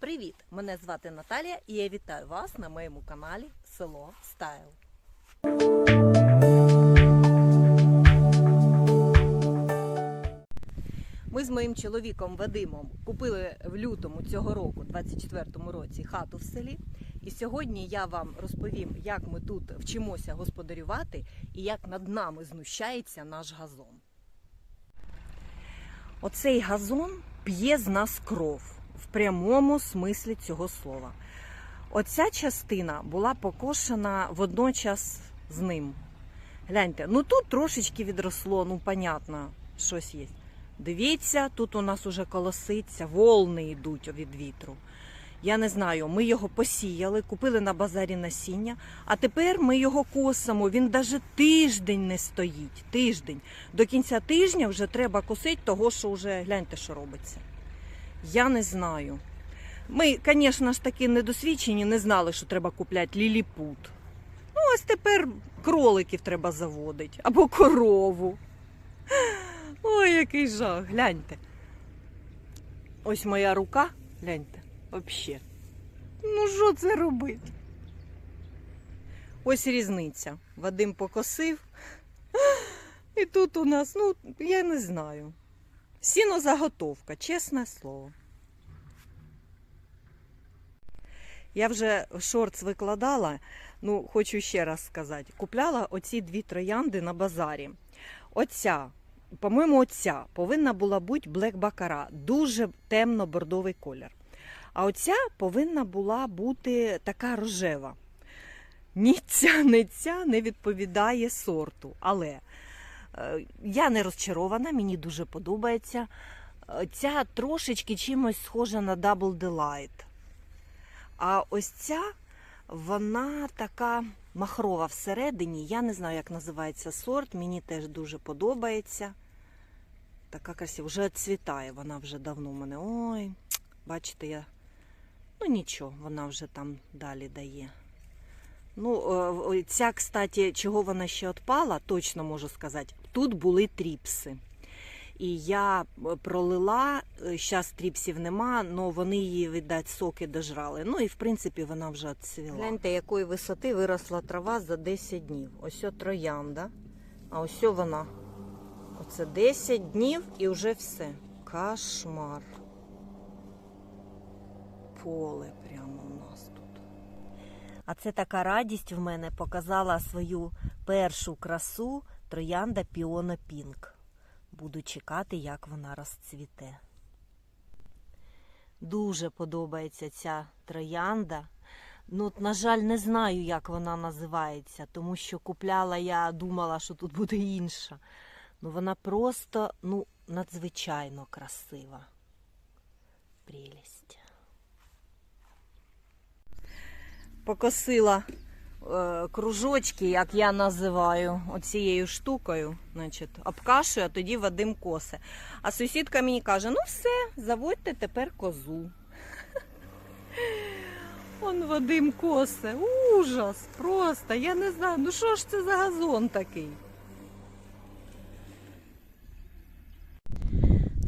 Привіт! Мене звати Наталія і я вітаю вас на моєму каналі Село Стайл. Ми з моїм чоловіком Вадимом купили в лютому цього року, 24-му році, хату в селі. І сьогодні я вам розповім, як ми тут вчимося господарювати і як над нами знущається наш газон. Оцей газон п'є з нас кров в прямому смислі цього слова. Оця частина була покошена водночас з ним. Гляньте, ну тут трошечки відросло, ну понятно, щось є. Дивіться, тут у нас уже колоситься, волни йдуть від вітру. Я не знаю, ми його посіяли, купили на базарі насіння, а тепер ми його косимо. Він навіть тиждень не стоїть. Тиждень. До кінця тижня вже треба косити, того що вже гляньте, що робиться. Я не знаю. Ми, звісно ж таки, недосвідчені, не знали, що треба купляти ліліпут. Ну, ось тепер кроликів треба заводити або корову. Ой, який жах, гляньте. Ось моя рука, гляньте, взагалі. Ну, що це робить? Ось різниця. Вадим покосив. І тут у нас, ну, я не знаю. Сінозаготовка, чесне слово. Я вже шортс викладала, ну, хочу ще раз сказати. Купляла оці дві троянди на базарі. Оця, по-моєму, оця повинна була бути Блек Бакара, дуже темно-бордовий колір. А оця повинна була бути така рожева. Ні ця, ні ця не відповідає сорту. Але я не розчарована, мені дуже подобається. Е, Ця трошечки чимось схожа на Double Delight. А ось ця, вона така махрова всередині. Я не знаю, як називається сорт. Мені теж дуже подобається. Така красива. Вже цвітає вона вже давно в мене. Ой, бачите, я. Ну нічого, вона вже там далі дає. Ну, е, е, ця, кстати, чого вона ще отпала, точно можу сказати. Тут були тріпси. І я е, пролила, зараз тріпсів нема, але вони її, видать, соки дожрали. Ну і в принципі вона вже відцвіла. Гляньте, якої висоти виросла трава за 10 днів. Ось троянда, а ось вона. Оце 10 днів і вже все. Кошмар. Поле прямо у нас тут. А це така радість в мене показала свою першу красу троянда Піона Пінк. Буду чекати, як вона розцвіте. Дуже подобається ця троянда. Ну, на жаль, не знаю, як вона називається, тому що купляла я, думала, що тут буде інша. Ну, вона просто ну, надзвичайно красива. Прелість. Покосила кружочки, як я називаю, оцією штукою, значить, обкашую, а тоді Вадим косе. А сусідка мені каже: ну все, заводьте тепер козу. Он Вадим косе. Ужас! Просто, я не знаю, ну що ж це за газон такий?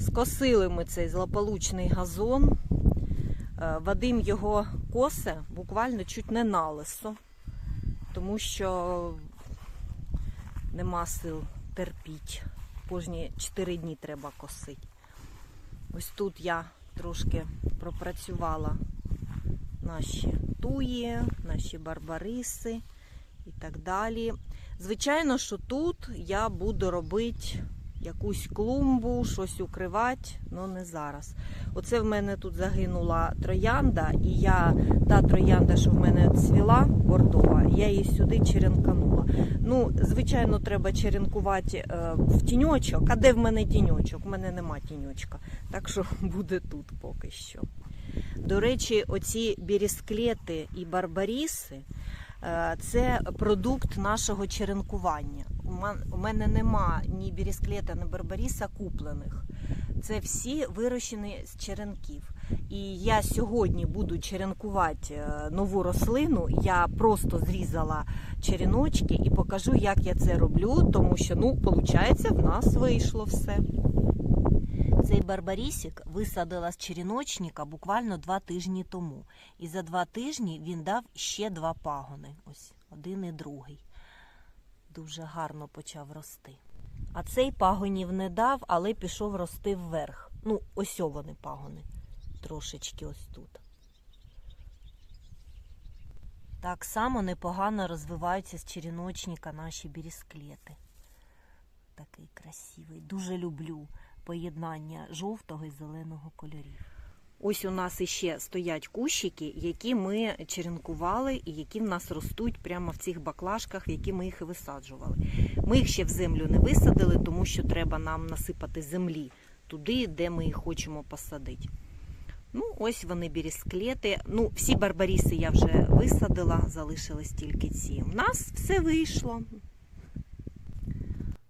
Скосили ми цей злополучний газон. Е, Вадим його косе буквально чуть не на лисо, тому що нема сил терпіть. Кожні 4 дні треба косити. Ось тут я трошки пропрацювала наші туї, наші барбариси і так далі. Звичайно, що тут я буду робити якусь клумбу, щось укривати, але не зараз. Оце в мене тут загинула троянда, і я та троянда, що в мене цвіла бордова, я її сюди черенканула. Ну, звичайно, треба черенкувати е, в тіньочок. А де в мене тіньочок? У мене нема тіньочка. Так що буде тут поки що. До речі, оці бірісклети і барбаріси це продукт нашого черенкування. У У мене нема ні бірісклета, ні барбаріса куплених. Це всі вирощені з черенків. І я сьогодні буду черенкувати е, нову рослину. Я просто зрізала череночки і покажу, як я це роблю, тому що, ну, виходить, в нас вийшло все. Цей барбарісік висадила з черіночника буквально два тижні тому. І за два тижні він дав ще два пагони. Ось один і другий. Дуже гарно почав рости. А цей пагонів не дав, але пішов рости вверх. Ну, ось вони пагони. Трошечки ось тут. Так само непогано розвиваються з черіночника наші бірісклети. Такий красивий. Дуже люблю поєднання жовтого і зеленого кольорів. Ось у нас іще стоять кущики, які ми черенкували і які в нас ростуть прямо в цих баклажках, в які ми їх і висаджували. Ми їх ще в землю не висадили, тому що треба нам насипати землі туди, де ми їх хочемо посадити. Ну, ось вони бірісклети. Ну, всі барбаріси я вже висадила, залишились тільки ці. У нас все вийшло.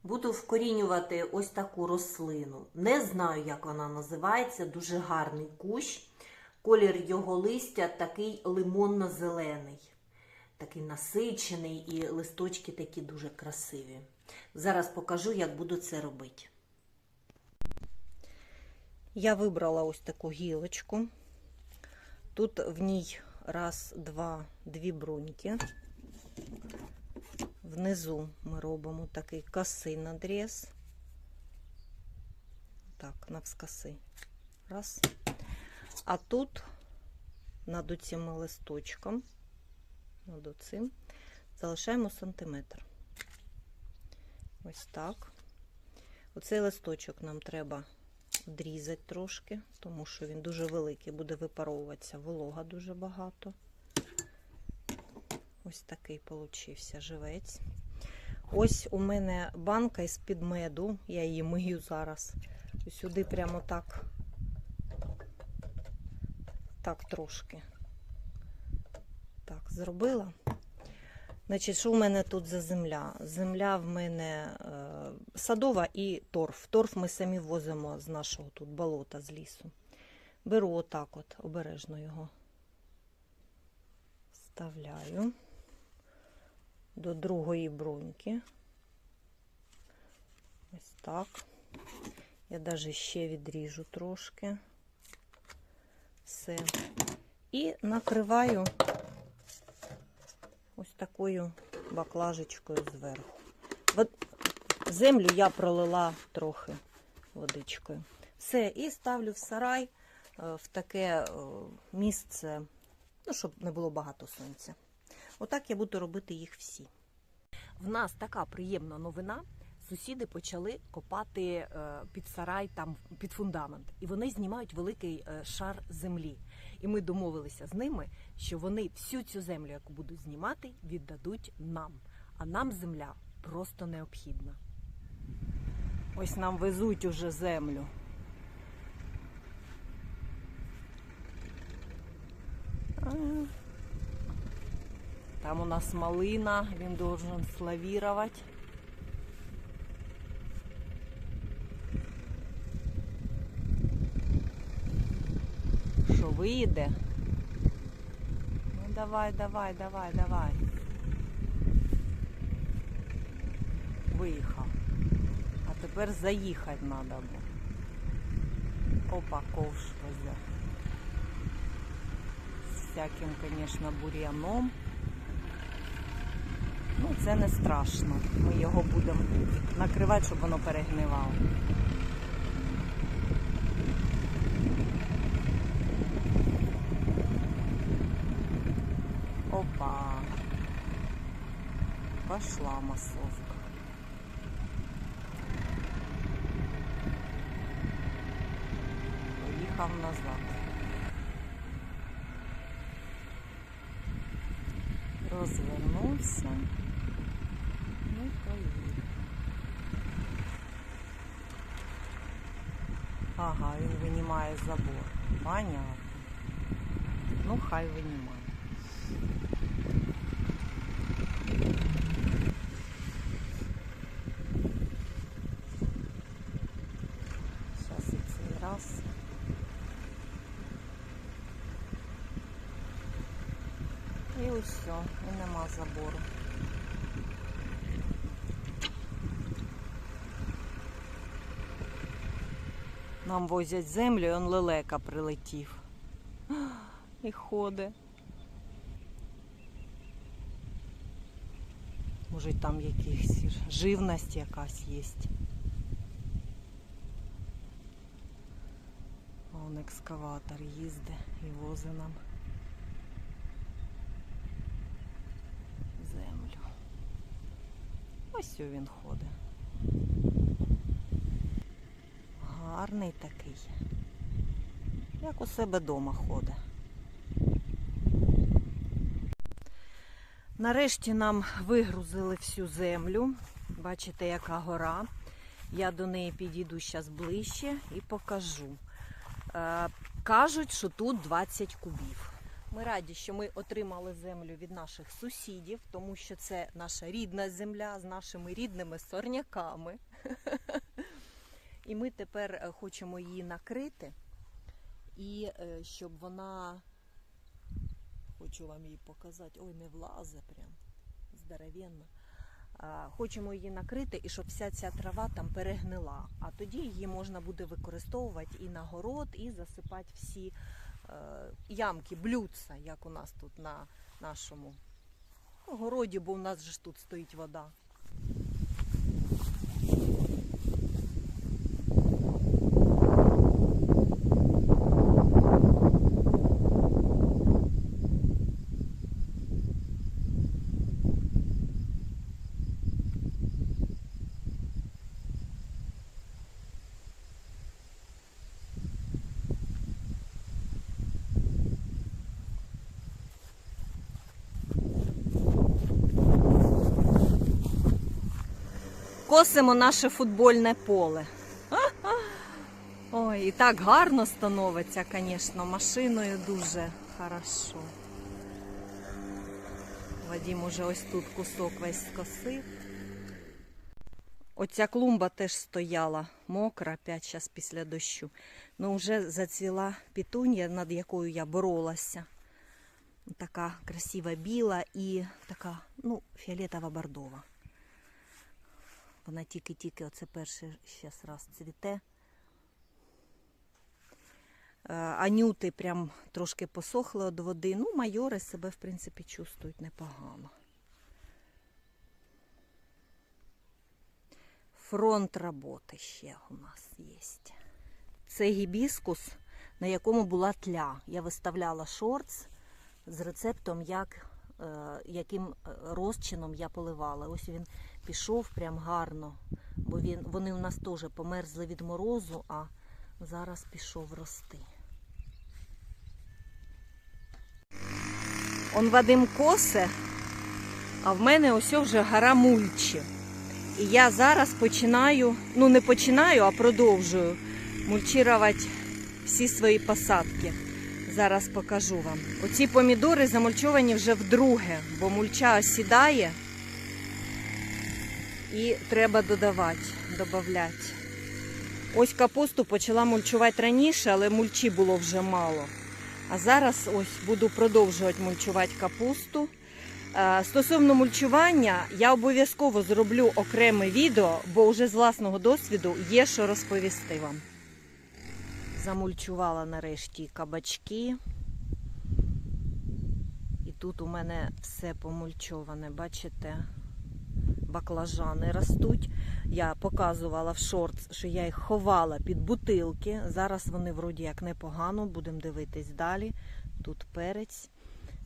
Буду вкорінювати ось таку рослину. Не знаю, як вона називається, дуже гарний кущ. Колір його листя такий лимонно-зелений, такий насичений, і листочки такі дуже красиві. Зараз покажу, як буду це робити. Я вибрала ось таку гілочку. Тут в ній раз, два, дві бруньки. Внизу ми робимо такий косий надріз. Так, навскоси. Раз. А тут над цим листочком, над цим, залишаємо сантиметр. Ось так. Оцей листочок нам треба відрізати трошки, тому що він дуже великий, буде випаровуватися волога дуже багато. Ось такий получився живець. Ось у мене банка із-під меду, я її мию зараз. Сюди прямо так, так трошки. Так, зробила. Значить, що в мене тут за земля? Земля в мене е, садова і торф. Торф ми самі возимо з нашого тут болота, з лісу. Беру отак от, обережно його. Вставляю до другої бруньки. Ось так. Я навіть ще відріжу трошки. Все. І накриваю ось такою баклажечкою зверху. От землю я пролила трохи водичкою. Все, і ставлю в сарай е, в таке е, місце, ну, щоб не було багато сонця. Отак я буду робити їх всі. В нас така приємна новина. Сусіди почали копати е, під сарай, там під фундамент, і вони знімають великий е, шар землі. І ми домовилися з ними, що вони всю цю землю, яку будуть знімати, віддадуть нам. А нам земля просто необхідна. Ось нам везуть уже землю. А. Там у нас малина, він должен славірувати. Що вийде? Ну давай, давай, давай, давай. Виїхав. А тепер заїхати треба було. Опа, ковш везе. З всяким, звісно, бур'яном. Ну, це не страшно. Ми його будемо накривати, щоб воно перегнивало. Опа. Пошла массовка. Поїхав назад. Розвернувся. Ну, поїхав. Ага, він винімає забор. Понятно. Ну, хай винімає. Зараз і цей раз. І все, і нема забору. Нам возять землю, і он лелека прилетів. І ходить. Може, там якихось живність якась є. Вон екскаватор їздить і возить нам землю. Ось він ходить. Гарний такий. Як у себе вдома ходить. Нарешті нам вигрузили всю землю. Бачите, яка гора. Я до неї підійду зараз ближче і покажу. Е, кажуть, що тут 20 кубів. Ми раді, що ми отримали землю від наших сусідів, тому що це наша рідна земля з нашими рідними сорняками. І ми тепер е, хочемо її накрити, і е, щоб вона, хочу вам її показати, ой, не влазе прям здоровенно. Хочемо її накрити і щоб вся ця трава там перегнила. А тоді її можна буде використовувати і на город, і засипати всі е, ямки, блюдца, як у нас тут на нашому городі, бо у нас же ж тут стоїть вода. Косимо наше футбольне поле. Ой, і так гарно становиться, звісно, машиною дуже хорошо. Вадім уже ось тут кусок весь скосив. Оця клумба теж стояла мокра, опять зараз після дощу. Ну вже зацвіла пітунія, над якою я боролася. Така красива біла і така, ну, фіолетово-бордова. Вона тільки-тільки оце перший щас раз цвіте. Е, Анюти прям трошки посохли від води. Ну, майори себе, в принципі, чувствують непогано. Фронт роботи ще у нас є. Це гібіскус, на якому була тля. Я виставляла шортс з рецептом, як, е, яким е, розчином я поливала. Ось він пішов прям гарно, бо він, вони у нас теж померзли від морозу, а зараз пішов рости. Он Вадим косе, а в мене ось вже гора мульчі. І я зараз починаю, ну не починаю, а продовжую мульчувати всі свої посадки. Зараз покажу вам. Оці помідори замульчовані вже вдруге, бо мульча осідає і треба додавати, додавати. Ось капусту почала мульчувати раніше, але мульчі було вже мало. А зараз ось буду продовжувати мульчувати капусту. Е, Стосовно мульчування, я обов'язково зроблю окреме відео, бо вже з власного досвіду є що розповісти вам. Замульчувала нарешті кабачки. І тут у мене все помульчоване, бачите? Баклажани ростуть. Я показувала в шортс, що я їх ховала під бутилки. Зараз вони вроді як непогано, будемо дивитись далі. Тут перець.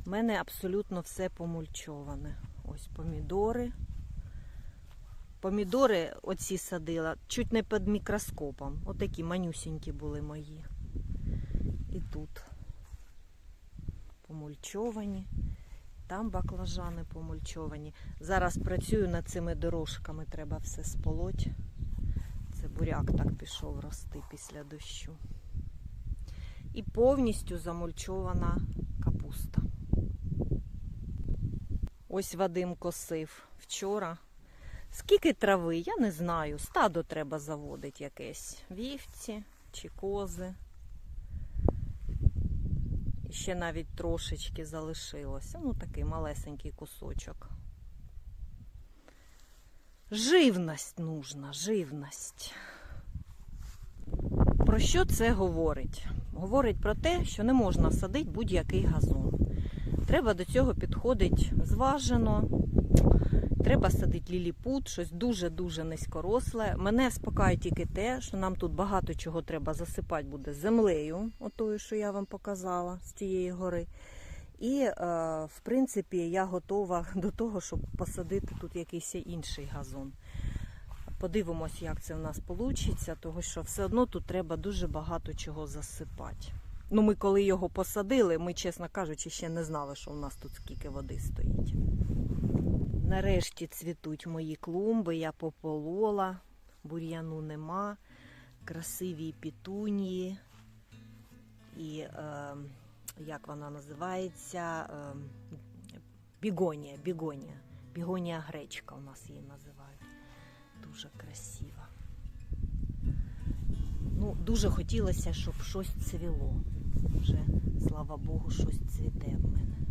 У мене абсолютно все помульчоване. Ось помідори. Помідори оці садила чуть не під мікроскопом. Отакі манюсінькі були мої. І тут помульчовані. Там баклажани помульчовані. Зараз працюю над цими дорожками, треба все сполоть. Це буряк так пішов рости після дощу. І повністю замульчована капуста. Ось Вадим косив вчора. Скільки трави, я не знаю. Стадо треба заводити якесь. Вівці чи кози. Ще навіть трошечки залишилося. Ну, такий малесенький кусочок. Живність нужна, живність. Про що це говорить? Говорить про те, що не можна садити будь-який газон. Треба до цього підходити зважено. Треба садити ліліпут, щось дуже-дуже низькоросле. Мене спокає тільки те, що нам тут багато чого треба засипати буде землею, отою, що я вам показала з тієї гори. І, е, в принципі, я готова до того, щоб посадити тут якийсь інший газон. Подивимось, як це в нас вийде, тому що все одно тут треба дуже багато чого засипати. Ну, ми коли його посадили, ми, чесно кажучи, ще не знали, що у нас тут скільки води стоїть. Нарешті цвітуть мої клумби, я пополола, бур'яну нема, красиві пітунії. І е, як вона називається? Е, бігонія, бігонія. Бігонія гречка у нас її називають. Дуже красива. Ну, дуже хотілося, щоб щось цвіло. Вже, слава Богу, щось цвіте в мене.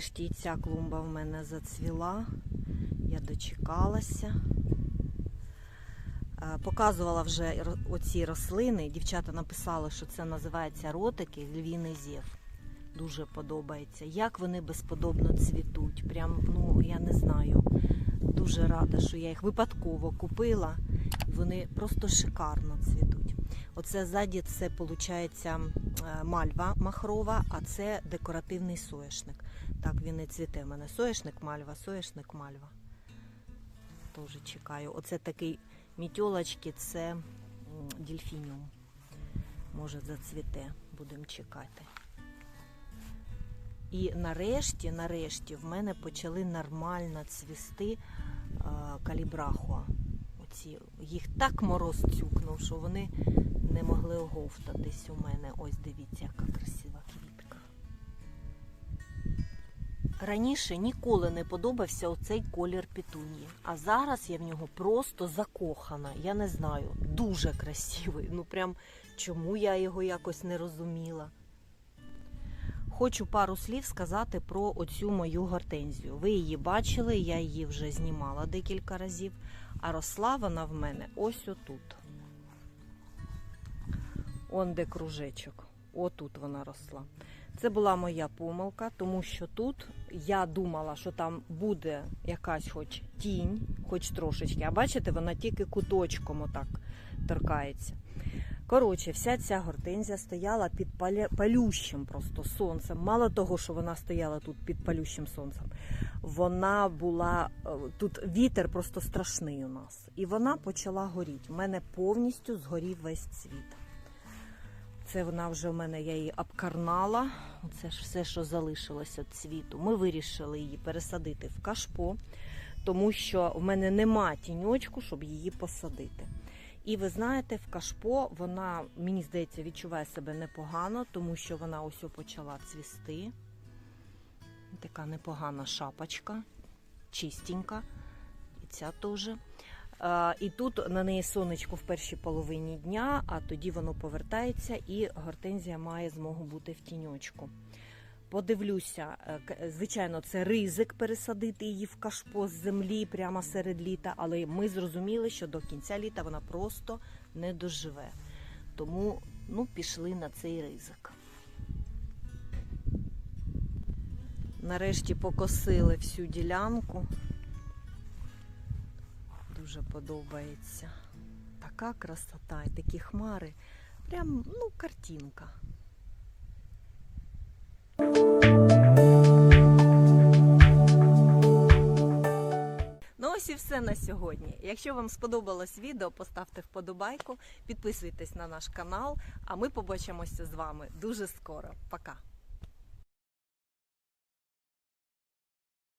Нарешті ця клумба в мене зацвіла. Я дочекалася. Е, Показувала вже оці рослини. Дівчата написали, що це називається ротики, львіний зєв. Дуже подобається. Як вони безподобно цвітуть. Прям, ну, я не знаю. Дуже рада, що я їх випадково купила. Вони просто шикарно цвітуть. Оце ззаді це виходить мальва махрова, а це декоративний соняшник. Так він і цвіте. У мене соняшник мальва, соняшник мальва. Теж чекаю. Оце такий мітьолочки, це дельфініум. Може зацвіте, будемо чекати. І нарешті, нарешті, в мене почали нормально цвісти е, калібрахуа. Оці, їх так мороз цюкнув, що вони не могли оговтатись у мене. Ось дивіться, яка красива Раніше ніколи не подобався оцей колір петунії, а зараз я в нього просто закохана. Я не знаю, дуже красивий. Ну прям чому я його якось не розуміла. Хочу пару слів сказати про оцю мою гортензію. Ви її бачили, я її вже знімала декілька разів, а росла вона в мене ось отут. Он де кружечок. Отут вона росла. Це була моя помилка, тому що тут я думала, що там буде якась хоч тінь, хоч трошечки. А бачите, вона тільки куточком отак торкається. Коротше, вся ця гортензія стояла під палющим просто сонцем. Мало того, що вона стояла тут під палющим сонцем, вона була е, тут вітер просто страшний у нас. І вона почала горіти. У мене повністю згорів весь цвіт. Це вона вже в мене, я її обкарнала. Це ж все, що залишилося цвіту. Ми вирішили її пересадити в кашпо, тому що в мене нема тіньочку, щоб її посадити. І ви знаєте, в кашпо вона, мені здається, відчуває себе непогано, тому що вона ось почала цвісти. Така непогана шапочка, чистенька. І ця теж. І тут на неї сонечко в першій половині дня, а тоді воно повертається і гортензія має змогу бути в тіньочку. Подивлюся, е, звичайно, це ризик пересадити її в кашпо з землі прямо серед літа, але ми зрозуміли, що до кінця літа вона просто не доживе. Тому ну, пішли на цей ризик. Нарешті покосили всю ділянку. Дуже подобається. Така красота і такі хмари. Прям, ну, картинка. Ну ось і все на сьогодні. Якщо вам сподобалось відео, поставте вподобайку, підписуйтесь на наш канал, а ми побачимося з вами дуже скоро. Пока!